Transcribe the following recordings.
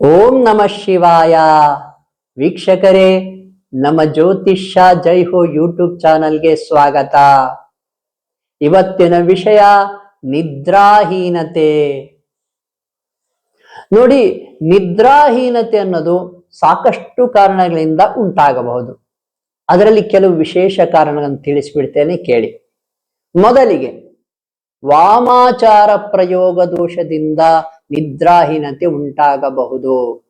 ಓಂ ನಮ ಶಿವಾಯ. ವೀಕ್ಷಕರೇ, ನಮ್ಮ ಜ್ಯೋತಿಷ್ಯ ಜೈ ಹೋ ಯೂಟ್ಯೂಬ್ ಚಾನಲ್ಗೆ ಸ್ವಾಗತ. ಇವತ್ತಿನ ವಿಷಯ ನಿದ್ರಾಹೀನತೆ. ನೋಡಿ, ನಿದ್ರಾಹೀನತೆ ಅನ್ನೋದು ಸಾಕಷ್ಟು ಕಾರಣಗಳಿಂದ ಉಂಟಾಗಬಹುದು. ಅದರಲ್ಲಿ ಕೆಲವು ವಿಶೇಷ ಕಾರಣಗಳನ್ನು ತಿಳಿಸ್ಬಿಡ್ತೇನೆ ಕೇಳಿ. ಮೊದಲಿಗೆ ವಾಮಾಚಾರ ಪ್ರಯೋಗ ದೋಷದಿಂದ ನಿದ್ರಾಹೀನತೆ ಉಂಟಾಗಬಹುದು.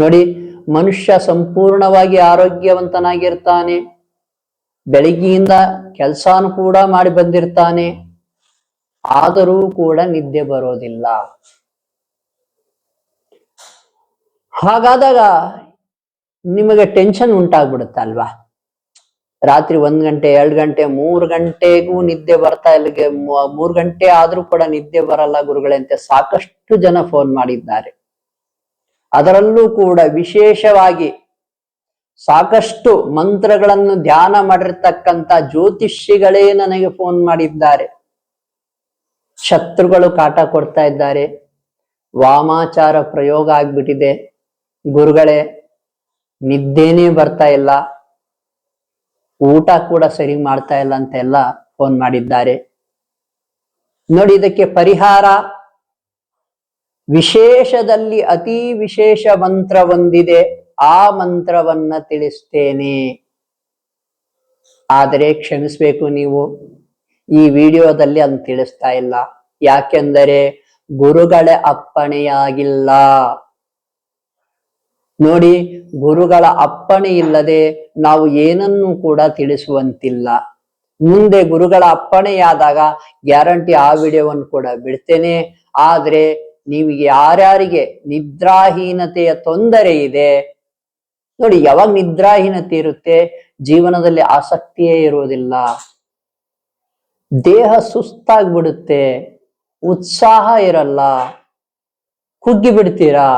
ನೋಡಿ, ಮನುಷ್ಯ ಸಂಪೂರ್ಣವಾಗಿ ಆರೋಗ್ಯವಂತನಾಗಿರ್ತಾನೆ, ಬೆಳಿಗ್ಗೆಯಿಂದ ಕೆಲಸಾನು ಕೂಡ ಮಾಡಿ ಬಂದಿರ್ತಾನೆ, ಆದರೂ ಕೂಡ ನಿದ್ದೆ ಬರೋದಿಲ್ಲ. ಹಾಗಾದಾಗ ನಿಮಗೆ ಟೆನ್ಷನ್ ಉಂಟಾಗ್ಬಿಡುತ್ತಲ್ವಾ? ರಾತ್ರಿ ಒಂದ್ ಗಂಟೆ, ಎರಡು ಗಂಟೆ, ಮೂರು ಗಂಟೆಗೂ ನಿದ್ದೆ ಬರ್ತಾ ಇಲ್ಲ. ಮೂರ್ ಗಂಟೆ ಆದ್ರೂ ಕೂಡ ನಿದ್ದೆ ಬರಲ್ಲ ಗುರುಗಳೇ ಅಂತ ಸಾಕಷ್ಟು ಜನ ಫೋನ್ ಮಾಡಿದ್ದಾರೆ. ಅದರಲ್ಲೂ ಕೂಡ ವಿಶೇಷವಾಗಿ ಸಾಕಷ್ಟು ಮಂತ್ರಗಳನ್ನು ಧ್ಯಾನ ಮಾಡಿರ್ತಕ್ಕಂತ ಜ್ಯೋತಿಷಿಗಳೇ ನನಗೆ ಫೋನ್ ಮಾಡಿದ್ದಾರೆ. ಶತ್ರುಗಳು ಕಾಟ ಕೊಡ್ತಾ ಇದ್ದಾರೆ. ವಾಮಾಚಾರ ಪ್ರಯೋಗ ಆಗ್ಬಿಟ್ಟಿದೆ. ಗುರುಗಳೇ, ನಿದ್ದೆನೇ ಬರ್ತಾ ಇಲ್ಲ. ಊಟ ಕೂಡ ಸರಿ ಮಾಡ್ತಾ ಇಲ್ಲ ಅಂತೆಲ್ಲ ಫೋನ್ ಮಾಡಿದ್ದಾರೆ. ನೋಡಿ, ಇದಕ್ಕೆ ಪರಿಹಾರ. ವಿಶೇಷದಲ್ಲಿ ಅತಿ ವಿಶೇಷ ಮಂತ್ರ ಒಂದಿದೆ. ಆ ಮಂತ್ರವನ್ನ ತಿಳಿಸ್ತೇನೆ. ಆದರೆ ಕ್ಷಮಿಸ್ಬೇಕು ನೀವು. ಈ ವಿಡಿಯೋದಲ್ಲಿ ಅದನ್ನು ತಿಳಿಸ್ತಾ ಇಲ್ಲ. ಯಾಕೆಂದರೆ ಗುರುಗಳ ಅಪ್ಪಣೆಯಾಗಿಲ್ಲ. ನೋಡಿ, ಗುರುಗಳ ಅಪ್ಪಣೆ ಇಲ್ಲದೆ ನಾವು ಏನನ್ನೂ ಕೂಡ ತಿಳಿಸುವಂತಿಲ್ಲ. ಮುಂದೆ ಗುರುಗಳ ಅಪ್ಪಣೆಯಾದಾಗ ಗ್ಯಾರಂಟಿ ಆ ವಿಡಿಯೋವನ್ನು ಕೂಡ ಬಿಡ್ತೇನೆ. ಆದ್ರೆ ನೀವು ಯಾರ್ಯಾರಿಗೆ ನಿದ್ರಾಹೀನತೆಯ ತೊಂದರೆ ಇದೆ, ನೋಡಿ, ಯಾವಾಗ ನಿದ್ರಾಹೀನತೆ ಇರುತ್ತೆ, ಜೀವನದಲ್ಲಿ ಆಸಕ್ತಿಯೇ ಇರುವುದಿಲ್ಲ. ದೇಹ ಸುಸ್ತಾಗ್ಬಿಡುತ್ತೆ, ಉತ್ಸಾಹ ಇರಲ್ಲ ಕುಗ್ಗಿ ಬಿಡ್ತೀರಾ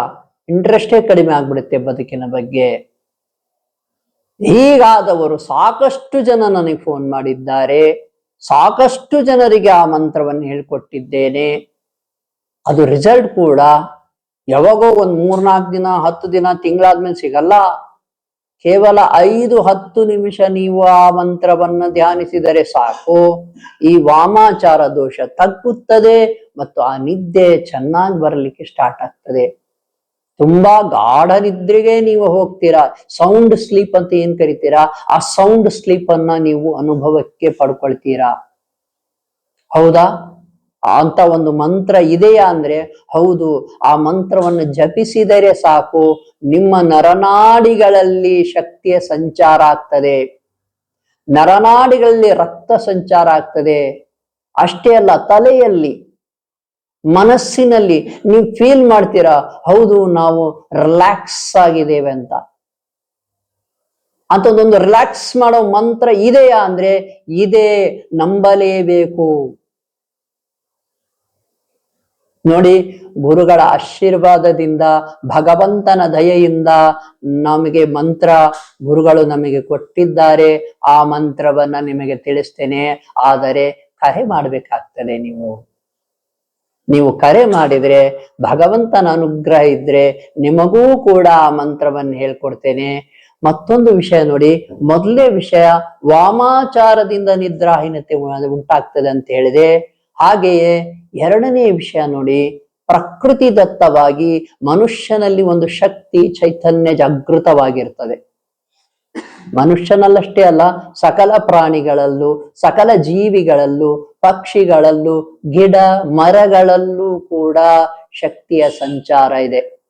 ಇಂಟ್ರೆಸ್ಟೇ ಕಡಿಮೆ ಆಗ್ಬಿಡುತ್ತೆ ಬದುಕಿನ ಬಗ್ಗೆ. ಹೀಗಾದವರು ಸಾಕಷ್ಟು ಜನ ನನಗೆ ಫೋನ್ ಮಾಡಿದ್ದಾರೆ. ಸಾಕಷ್ಟು ಜನರಿಗೆ ಆ ಮಂತ್ರವನ್ನು ಹೇಳ್ಕೊಟ್ಟಿದ್ದೇನೆ. ಅದು ರಿಸಲ್ಟ್ ಕೂಡ ಯಾವಾಗೋ ಒಂದು ಮೂರ್ನಾಲ್ಕು ದಿನ, ಹತ್ತು ದಿನ, ತಿಂಗಳಾದ್ಮೇಲೆ ಸಿಗಲ್ಲ. ಕೇವಲ ಐದು, ಹತ್ತು ನಿಮಿಷ ನೀವು ಆ ಮಂತ್ರವನ್ನ ಧ್ಯಾನಿಸಿದರೆ ಸಾಕು. ಈ ವಾಮಾಚಾರ ದೋಷ ತಗ್ಗುತ್ತದೆ ಮತ್ತು ಆ ನಿದ್ದೆ ಚೆನ್ನಾಗಿ ಬರಲಿಕ್ಕೆ ಸ್ಟಾರ್ಟ್ ಆಗ್ತದೆ. ತುಂಬಾ ಗಾಢ ನಿದ್ರೆಗೆ ನೀವು ಹೋಗ್ತೀರಾ? ಸೌಂಡ್ ಸ್ಲೀಪ್ ಅಂತ ಏನ್ ಕರಿತೀರಾ? ಆ ಸೌಂಡ್ ಸ್ಲೀಪ್ ಅನ್ನ ನೀವು ಅನುಭವಕ್ಕೆ ಪಡ್ಕೊಳ್ತೀರಾ? ಹೌದಾ? ಅಂತ ಒಂದು ಮಂತ್ರ ಇದೆಯಾ ಅಂದ್ರೆ, ಹೌದು, ಆ ಮಂತ್ರವನ್ನು ಜಪಿಸಿದರೆ ಸಾಕು, ನಿಮ್ಮ ನರನಾಡಿಗಳಲ್ಲಿ ಶಕ್ತಿಯ ಸಂಚಾರ ಆಗ್ತದೆ. ನರನಾಡಿಗಳಲ್ಲಿ ರಕ್ತ ಸಂಚಾರ ಆಗ್ತದೆ. ಅಷ್ಟೇ ಅಲ್ಲ, ತಲೆಯಲ್ಲಿ. ಮನಸ್ಸಿನಲ್ಲಿ ನೀವು ಫೀಲ್ ಮಾಡ್ತೀರಾ, ಹೌದು, ನಾವು ರಿಲ್ಯಾಕ್ಸ್ ಆಗಿದ್ದೇವೆ ಅಂತ. ಅಂತದೊಂದು ರಿಲ್ಯಾಕ್ಸ್ ಮಾಡೋ ಮಂತ್ರ ಇದೆಯಾ ಅಂದ್ರೆ, ಇದೆ ನಂಬಲೇಬೇಕು. ನೋಡಿ, ಗುರುಗಳ ಆಶೀರ್ವಾದದಿಂದ, ಭಗವಂತನ ದಯೆಯಿಂದ ನಮಗೆ ಮಂತ್ರ ಗುರುಗಳು ನಮಗೆ ಕೊಟ್ಟಿದ್ದಾರೆ. ಆ ಮಂತ್ರವನ್ನ ನಿಮಗೆ ತಿಳಿಸ್ತೇನೆ. ಆದರೆ ಕರೆ ಮಾಡಬೇಕಾಗ್ತದೆ ನೀವು. ನೀವು ಕರೆ ಮಾಡಿದ್ರೆ, ಭಗವಂತನ ಅನುಗ್ರಹ ಇದ್ರೆ ನಿಮಗೂ ಕೂಡ ಆ ಮಂತ್ರವನ್ನು ಹೇಳ್ಕೊಡ್ತೇನೆ. ಮತ್ತೊಂದು ವಿಷಯ ನೋಡಿ, ಮೊದಲೇ ವಿಷಯ ವಾಮಾಚಾರದಿಂದ ನಿದ್ರಾಹೀನತೆ ಉಂಟಾಗ್ತದೆ ಅಂತ ಹೇಳಿದೆ. ಹಾಗೆಯೇ ಎರಡನೇ ವಿಷಯ ನೋಡಿ ಪ್ರಕೃತಿ ದತ್ತವಾಗಿ ಮನುಷ್ಯನಲ್ಲಿ ಒಂದು ಶಕ್ತಿ ಚೈತನ್ಯ ಜಾಗೃತವಾಗಿರ್ತದೆ. ಮನುಷ್ಯನಲ್ಲಷ್ಟೇ ಅಲ್ಲ, ಸಕಲ ಪ್ರಾಣಿಗಳಲ್ಲೂ, ಸಕಲ ಜೀವಿಗಳಲ್ಲೂ, ಪಕ್ಷಿಗಳಲ್ಲೂ, ಗಿಡ ಮರಗಳಲ್ಲೂ ಕೂಡ ಶಕ್ತಿಯ ಸಂಚಾರ ಇದೆ.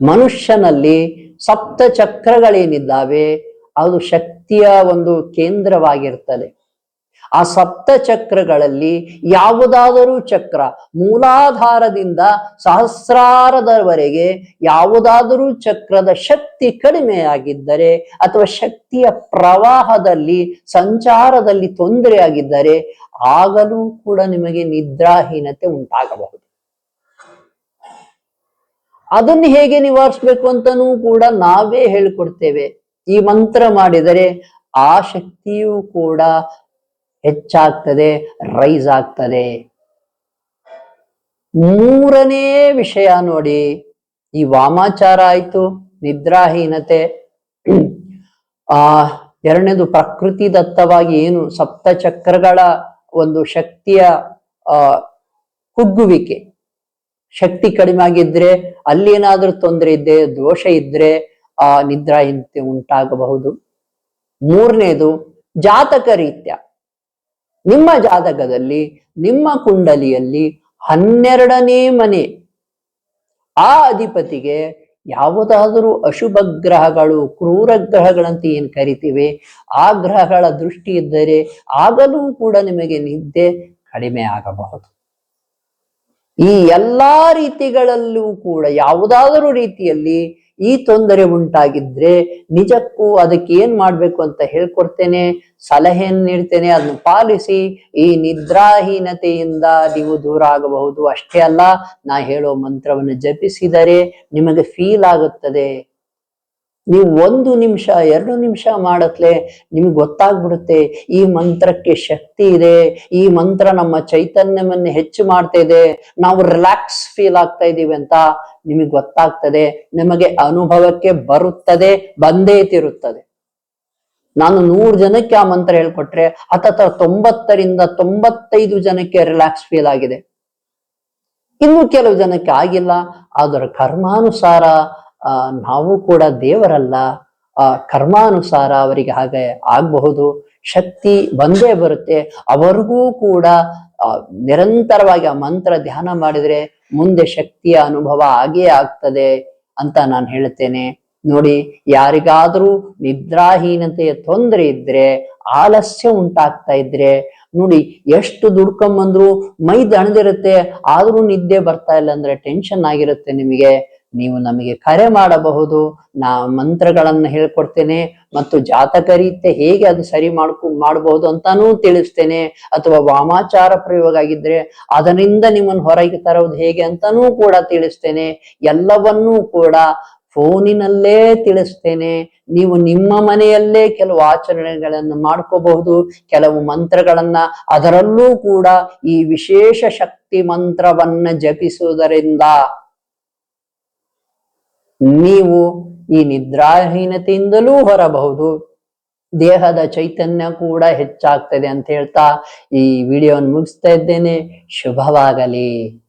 ಮನುಷ್ಯನಲ್ಲಿ ಸಪ್ತ ಚಕ್ರಗಳೇನಿದ್ದಾವೆ ಅದು ಶಕ್ತಿಯ ಒಂದು ಕೇಂದ್ರವಾಗಿರ್ತದೆ. ಆ ಸಪ್ತ ಚಕ್ರಗಳಲ್ಲಿ ಯಾವುದಾದರೂ ಚಕ್ರ ಮೂಲಾಧಾರದಿಂದ ಸಹಸ್ರಾರದವರೆಗೆ ಯಾವುದಾದರೂ ಚಕ್ರದ ಶಕ್ತಿ ಕಡಿಮೆಯಾಗಿದ್ದರೆ ಅಥವಾ ಶಕ್ತಿಯ ಪ್ರವಾಹದಲ್ಲಿ ಸಂಚಾರದಲ್ಲಿ ತೊಂದರೆಯಾಗಿದ್ದರೆ ಆಗಲೂ ಕೂಡ ನಿಮಗೆ ನಿದ್ರಾಹೀನತೆ ಉಂಟಾಗಬಹುದು. ಅದನ್ನು ಹೇಗೆ ನಿವಾರಿಸ್ಬೇಕು ಅಂತನೂ ಕೂಡ ನಾವೇ ಹೇಳಿಕೊಡ್ತೇವೆ. ಈ ಮಂತ್ರ ಮಾಡಿದರೆ ಆ ಶಕ್ತಿಯೂ ಕೂಡ ಹೆಚ್ಚಾಗ್ತದೆ, ರೈಸ್ ಆಗ್ತದೆ. ಮೂರನೇ ವಿಷಯ ನೋಡಿ, ಈ ವಾಮಾಚಾರ ಆಯ್ತು, ನಿದ್ರಾಹೀನತೆ. ಆ, ಎರಡನೇದು ಪ್ರಕೃತಿ ದತ್ತವಾಗಿ ಏನು ಸಪ್ತ ಚಕ್ರಗಳ ಒಂದು ಶಕ್ತಿಯ, ಆ, ಕುಗ್ಗುವಿಕೆ. ಶಕ್ತಿ ಕಡಿಮೆ ಆಗಿದ್ರೆ ಅಲ್ಲಿ ಏನಾದ್ರೂ ತೊಂದರೆ ಇದ್ರೆ, ದೋಷ ಇದ್ರೆ, ಆ, ನಿದ್ರಾಹೀನತೆ ಉಂಟಾಗಬಹುದು. ಮೂರನೇದು ಜಾತಕ ರೀತ್ಯ. ನಿಮ್ಮ ಜಾತಕದಲ್ಲಿ, ನಿಮ್ಮ ಕುಂಡಲಿಯಲ್ಲಿ ಹನ್ನೆರಡನೇ ಮನೆ. ಆ ಅಧಿಪತಿಗೆ ಯಾವುದಾದರೂ ಅಶುಭ ಗ್ರಹಗಳು, ಕ್ರೂರ ಗ್ರಹಗಳಂತ ಏನು ಕರಿತೀವಿ? ಆ ಗ್ರಹಗಳ ದೃಷ್ಟಿ ಇದ್ದರೆ ಆಗಲೂ ಕೂಡ ನಿಮಗೆ ನಿದ್ದೆ ಕಡಿಮೆ ಆಗಬಹುದು. ಈ ಎಲ್ಲಾ ರೀತಿಗಳಲ್ಲೂ ಕೂಡ ಯಾವುದಾದರೂ ರೀತಿಯಲ್ಲಿ ಈ ತೊಂದರೆ ಉಂಟಾಗಿದ್ರೆ ನಿಜಕ್ಕೂ ಅದಕ್ಕೆ ಏನ್ ಮಾಡ್ಬೇಕು ಅಂತ ಹೇಳ್ಕೊಡ್ತೇನೆ, ಸಲಹೆಯನ್ನು ನೀಡ್ತೇನೆ, ಅದನ್ನು ಪಾಲಿಸಿ, ಈ ನಿದ್ರಾಹೀನತೆಯಿಂದ ನೀವು ದೂರ ಆಗಬಹುದು. ಅಷ್ಟೇ ಅಲ್ಲ, ನಾ ಹೇಳೋ ಮಂತ್ರವನ್ನು ಜಪಿಸಿದರೆ ನಿಮಗೆ ಫೀಲ್ ಆಗುತ್ತದೆ. ನೀವು ಒಂದು ನಿಮಿಷ, ಎರಡು ನಿಮಿಷ ಮಾಡತ್ಲೆ ನಿಮ್ಗೆ ಗೊತ್ತಾಗ್ಬಿಡುತ್ತೆ, ಈ ಮಂತ್ರಕ್ಕೆ ಶಕ್ತಿ ಇದೆ, ಈ ಮಂತ್ರ ನಮ್ಮ ಚೈತನ್ಯವನ್ನು ಹೆಚ್ಚು ಮಾಡ್ತಾ ಇದೆ, ನಾವು ರಿಲ್ಯಾಕ್ಸ್ ಫೀಲ್ ಆಗ್ತಾ ಇದ್ದೀವಿ ಅಂತ ನಿಮಗೆ ಗೊತ್ತಾಗ್ತದೆ, ನಿಮಗೆ ಅನುಭವಕ್ಕೆ ಬರುತ್ತದೆ, ಬಂದೇ ತಿರುತ್ತದೆ. ನಾನು ನೂರು ಜನಕ್ಕೆ ಆ ಮಂತ್ರ ಹೇಳ್ಕೊಟ್ರೆ, ಹತ್ತತ್ರ ತೊಂಬತ್ತರಿಂದ ತೊಂಬತ್ತೈದು ಜನಕ್ಕೆ ರಿಲ್ಯಾಕ್ಸ್ ಫೀಲ್ ಆಗಿದೆ. ಇನ್ನು ಕೆಲವು ಜನಕ್ಕೆ ಆಗಿಲ್ಲ ಅದರ ಕರ್ಮಾನುಸಾರ ನಾವು ಕೂಡ ದೇವರಲ್ಲ, ಆ, ಕರ್ಮಾನುಸಾರ ಅವರಿಗೆ ಹಾಗೆ ಆಗಬಹುದು. ಶಕ್ತಿ ಬಂದೇ ಬರುತ್ತೆ. ಅವರಿಗೂ ಕೂಡ ನಿರಂತರವಾಗಿ ಆ ಮಂತ್ರ ಧ್ಯಾನ ಮಾಡಿದ್ರೆ ಮುಂದೆ ಶಕ್ತಿಯ ಅನುಭವ ಆಗೇ ಆಗ್ತದೆ ಅಂತ ನಾನು ಹೇಳ್ತೇನೆ ನೋಡಿ, ಯಾರಿಗಾದ್ರೂ ನಿದ್ರಾಹೀನತೆಯ ತೊಂದರೆ ಇದ್ರೆ, ಆಲಸ್ಯ ಉಂಟಾಗ್ತಾ ಇದ್ರೆ, ನೋಡಿ, ಎಷ್ಟು ದುಡ್ಕೊಂಬಂದ್ರು ಮೈ ದಣದಿರುತ್ತೆ ಆದ್ರೂ ನಿದ್ದೆ ಬರ್ತಾ ಇಲ್ಲ ಅಂದ್ರೆ ಟೆನ್ಷನ್ ಆಗಿರುತ್ತೆ ನಿಮಗೆ. ನೀವು ನಮಗೆ ಕರೆ ಮಾಡಬಹುದು, ನಾ ಮಂತ್ರಗಳನ್ನು ಹೇಳ್ಕೊಡ್ತೇನೆ ಮತ್ತು ಜಾತಕ ರೀತ್ಯ ಹೇಗೆ ಅದು ಸರಿ ಮಾಡ್ಕೊ, ಮಾಡಬಹುದು ಅಂತಾನೂ ತಿಳಿಸ್ತೇನೆ. ಅಥವಾ ವಾಮಾಚಾರ ಪ್ರಯೋಗ ಆಗಿದ್ರೆ ಅದರಿಂದ ನಿಮ್ಮನ್ನು ಹೊರಗೆ ತರೋದು ಹೇಗೆ ಅಂತಾನೂ ಕೂಡ ತಿಳಿಸ್ತೇನೆ. ಎಲ್ಲವನ್ನೂ ಕೂಡ ಫೋನಿನಲ್ಲೇ ತಿಳಿಸ್ತೇನೆ. ನೀವು ನಿಮ್ಮ ಮನೆಯಲ್ಲೇ ಕೆಲವು ಆಚರಣೆಗಳನ್ನು ಮಾಡ್ಕೋಬಹುದು, ಕೆಲವು ಮಂತ್ರಗಳನ್ನ, ಅದರಲ್ಲೂ ಕೂಡ ಈ ವಿಶೇಷ ಶಕ್ತಿ ಮಂತ್ರವನ್ನ ಜಪಿಸುವುದರಿಂದ. ನೀವು ಈ ನಿದ್ರಾಹೀನತೆಯಿಂದಲೂ ಹೊರಬಹುದು. ದೇಹದ ಚೈತನ್ಯ ಕೂಡ ಹೆಚ್ಚಾಗ್ತದೆ ಅಂತ ಹೇಳ್ತಾ ಈ ವಿಡಿಯೋವನ್ನು ಮುಗಿಸ್ತಾ ಇದ್ದೇನೆ. ಶುಭವಾಗಲಿ.